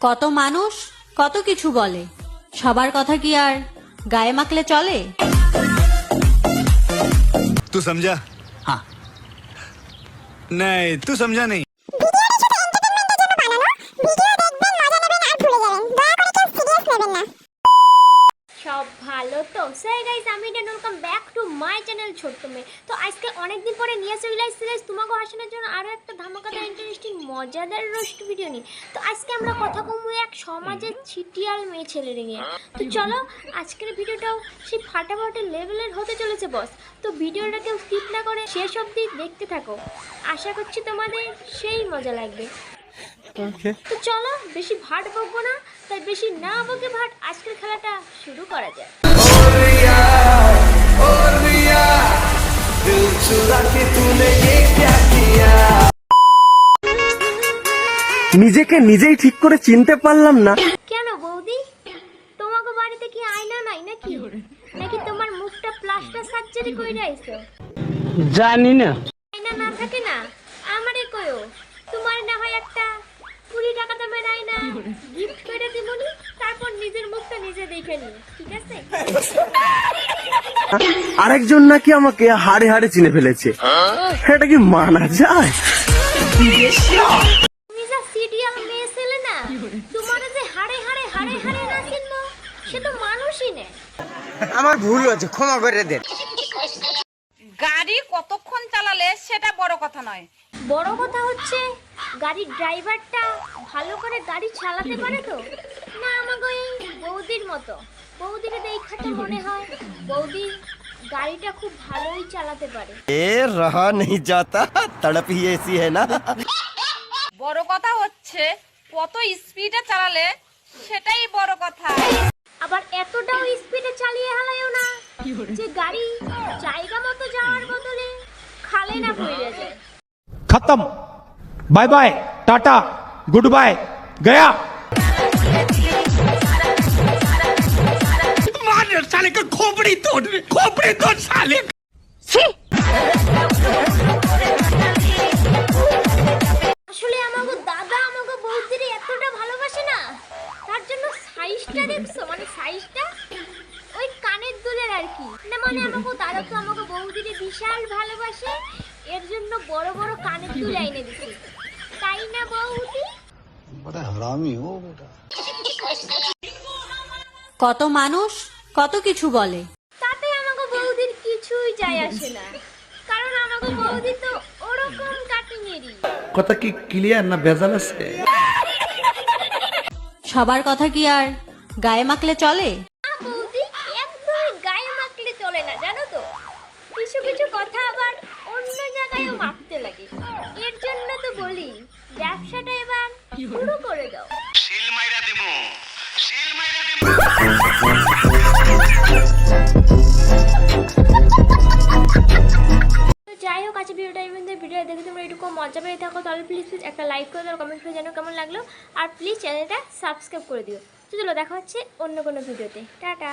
কত মানুষ কত কিছু বলে সবার কথা কি আর গায়ে মাখলে চলে तू समझा हाँ नहीं तू समझा नहीं সব ভালো তো সেই গাইস আমি এটা welcome back to my channel ছোট্ট মেয়ে তো আজকে অনেক দিন পরে নিয়ে চলে আসছি গাইস তোমাকে হাসানোর জন্য আরও একটা ধামাকাদার ইন্টারেস্টিং মজাদার রোস্ট ভিডিও নিয়ে তো আজকে আমরা কথা কমবো এক সমাজের ছিটিয়াল মেয়ে ছেলের নিয়ে তো চলো আজকের ভিডিওটাও সেই ফাটাফাটি লেভেলের হতে চলেছে বস তো ভিডিওটা কেউ স্কিপ না করে শেষ অবধি দেখতে থাকো আশা করছি তোমাদের সেই মজা লাগবে তো চলো বেশি ভাট বকবো না তাই বেশি না বকে ভাট আজকের খেলাটা শুরু করা যায় নিজেকে নিজেই ঠিক করে চিনতে পারলাম না। কেন বৌদি? তোমাকে বাড়িতে কি আয়না নাই নাকি? নাকি তোমার মুখটা প্লাস্টার সার্জারি করে আইছো? জানি না। আয়না না থাকে না? আমারে কয়ো তোমার না হয় একটা কুড়ি টাকা দামের আয়না গিফট করে দিবনি তারপর নিজের মুখটা নিজে দেখে নিও ঠিক আছে? আরেকজন নাকি আমাকে হাড়ে হাড়ে চিনে ফেলেছে। এটা কি মানা যায় তুমি যা সিরিয়াল মেয়ে ছেলে না তোমার যে হাড়ে হাড়ে হাড়ে হাড়ে না চিনবো সে তো মানুষই নেই। আমার ভুল হয়েছে ক্ষমা করে দেন। গাড়ি কতক্ষণ চালালে সেটা বড় কথা নয়। বড় কথা হচ্ছে গাড়ির ড্রাইভারটা ভালো করে গাড়ি চালাতে পারে তো? না আমাকে ওই বৌদির মতো। বৌদির দেখা তো মনে হয় বৌদি গাড়িটা খুব ভালোই চালাতে পারে। এ রহা নেই যাতা তড়প এসি হ্যায় না। বড় কথা হচ্ছে কত স্পিডে চালালে সেটাই বড় কথা। আবার এতটাও স্পিডে চালিয়ে হালায়ও না যে গাড়ি জায়গা মতো যাওয়ার বদলে খালে না পড়ে যায় खत्म bye bye tata good bye गया আসলে আর কি? না মানে আমাগো দাদা তো আমাগো বৌদির বিশাল ভালোবাসে এর জন্য বড় বড় কানের দুল এনে দিছে। তাই না বৌদি? বড় হারামি ও কত মানুষ কত কিছু বলে। তাতে আমাকে বৌদির কিছুই যায় আসে না। কারণ আমাগো বৌদি তো ওরকম কাটিংয়েরই কথা কি ক্লিয়ার না ভেজাল আছে? সবার কথা কি আর গায়ে মাখলে চলে না বৌদি একদমই গায়ে মাখলে চলে না জানো তো কিছু কথা আবার অন্য জায়গায়ও মাখতে লাগে। এর জন্য তো বলি ব্যবসাটা এবার শুরু করে দাও। তো যাই হোক আজকে ভিডিওটা এই মধ্যে ভিডিও দেখে তোমরা এটুকু মজা পেয়ে থাকো। তাহলে প্লিজ প্লিজ একটা লাইক করে দাও কমেন্ট করে জানো কেমন লাগল। আর প্লিজ চ্যানেলটা সাবস্ক্রাইব করে দিও। চলো দেখা হচ্ছে অন্য কোনো ভিডিওতে টাটা।